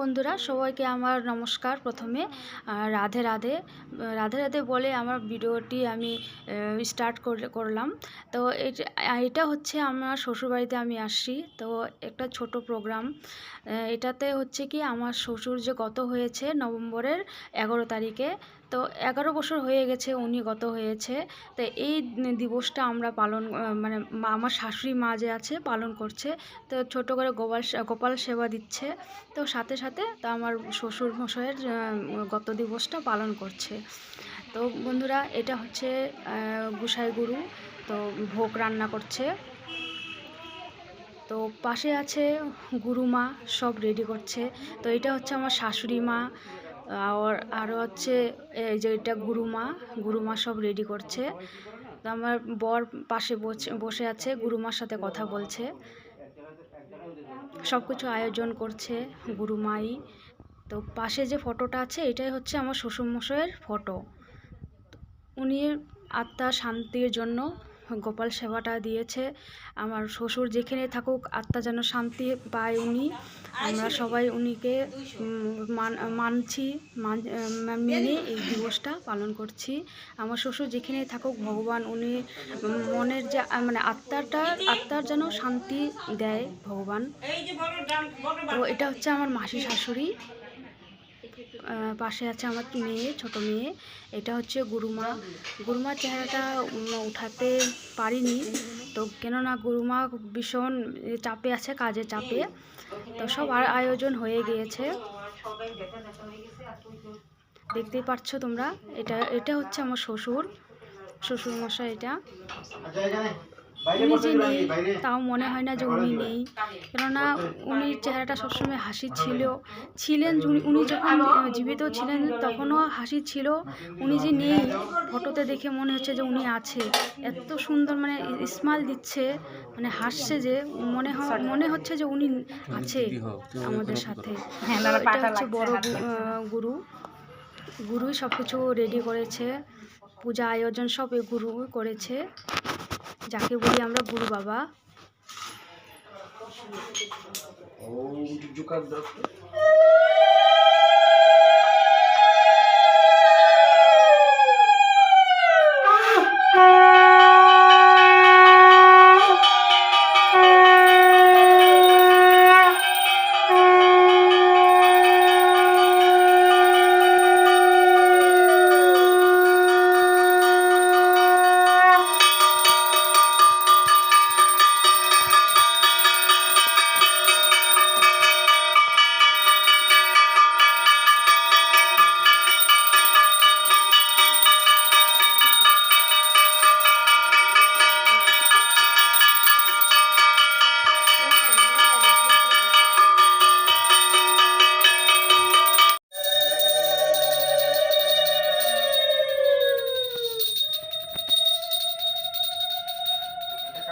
বন্ধুরা, সবাইকে আমার নমস্কার প্রথমে। রাধে রাধে। রাধে রাধে বলে আমার ভিডিওটি আমি স্টার্ট করলাম। তো এটা হচ্ছে আমার শ্বশুরবাড়িতে আমি আসি তো একটা ছোট প্রোগ্রাম এটাতে হচ্ছে কি, আমার শ্বশুর যে গত হয়েছে নভেম্বরের এগারো তারিখে তো এগারো বছর হয়ে গেছে, উনি গত হয়েছে। তো এই দিবসটা আমরা পালন মানে আমার শাশুড়ি মা যে আছে, পালন করছে। তো ছোট করে গোপাল গোপাল সেবা দিচ্ছে। তো সাথে সাথে তো আমার শ্বশুর মশাইয়ের গত দিবসটা পালন করছে। তো বন্ধুরা, এটা হচ্ছে গুসাই গুরু। তো ভোগ রান্না করছে। তো পাশে আছে গুরুমা সব রেডি করছে। তো এটা হচ্ছে আমার শাশুড়ি মা। আর আরও হচ্ছে, এই যে এটা গুরুমা গুরুমা সব রেডি করছে। আমার বর পাশে বসে আছে, গুরুমার সাথে কথা বলছে। সব কিছু আয়োজন করছে গুরুমাই। তো পাশে যে ফটোটা আছে, এটাই হচ্ছে আমার শ্বশুরমশাইয়ের ফটো। উনি আত্মা শান্তির জন্য গোপাল সেবাটা দিয়েছে। আমার শ্বশুর যেখানে থাকুক, আত্মা যেন শান্তি পায় উনি। আমরা সবাই উনিকে মানছি, মেনে এই দিবসটা পালন করছি। আমার শ্বশুর যেখানে থাকুক, ভগবান উনি মনের যে মানে আত্মাটা, আত্মার যেন শান্তি দেয় ভগবান। তো এটা হচ্ছে আমার মাসি শাশুড়ি। পাশে আছে আমার মেয়ে, ছোট মেয়ে। এটা হচ্ছে গুরুমা। গুরুমার চেহারাটা উঠাতে পারিনি। তো কেননা গুরুমা ভীষণ চাপে আছে কাজে চাপে। তো সব আয়োজন হয়ে গিয়েছে। দেখতেই পাচ্ছ তোমরা? এটা এটা হচ্ছে আমার শ্বশুর। শ্বশুর মশাই এটা উনি যে নেই তাও মনে হয় না যে উনি নেই। কেননা উনি চেহারাটা সবসময় হাসি ছিল। ছিলেন উনি যখন জীবিত ছিলেন তখনও হাসি ছিল। উনি যে নেই ফটোতে দেখে মনে হচ্ছে যে উনি আছে। এত সুন্দর মানে স্মাইল দিচ্ছে মানে হাসছে যে মনে হয় মনে হচ্ছে যে উনি আছে আমাদের সাথে। এটা হচ্ছে বড় গুরু। গুরুই সব কিছু রেডি করেছে। পূজা আয়োজন সব এ গুরু করেছে। যাকে বলি আমরা গুরু বাবা। ও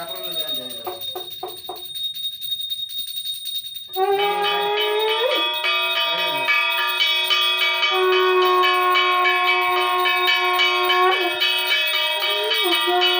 કાપડ નું ધ્યાન જઈ રહ્યું Thank you.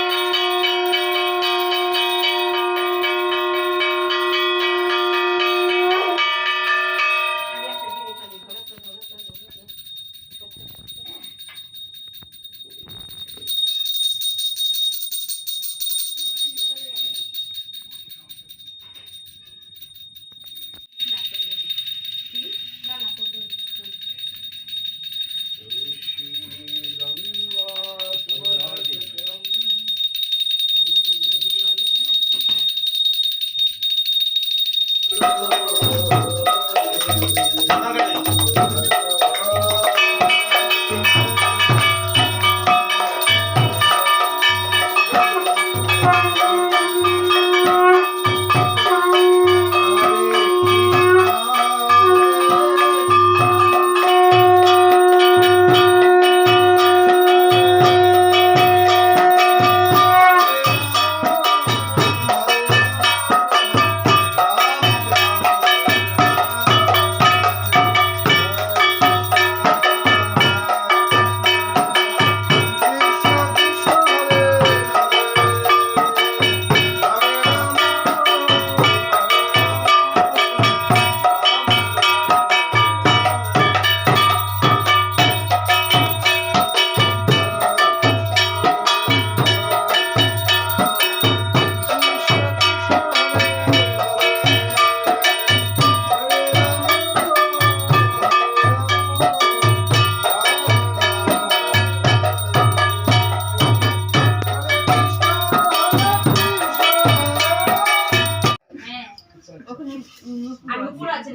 流れ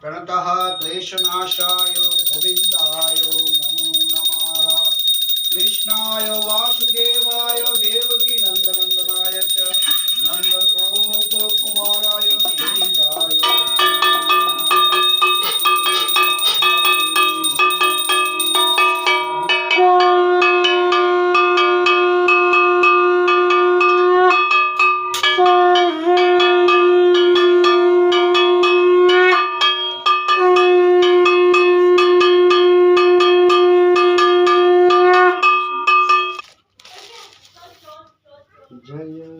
प्रणतः क्लेशनाशाय गोविन्दाय नमो नमः। कृष्णाय वासुदेवाय देवकीनन्दनन्दनाय च। नन्दगोपकुमाराय गोविन्दाय।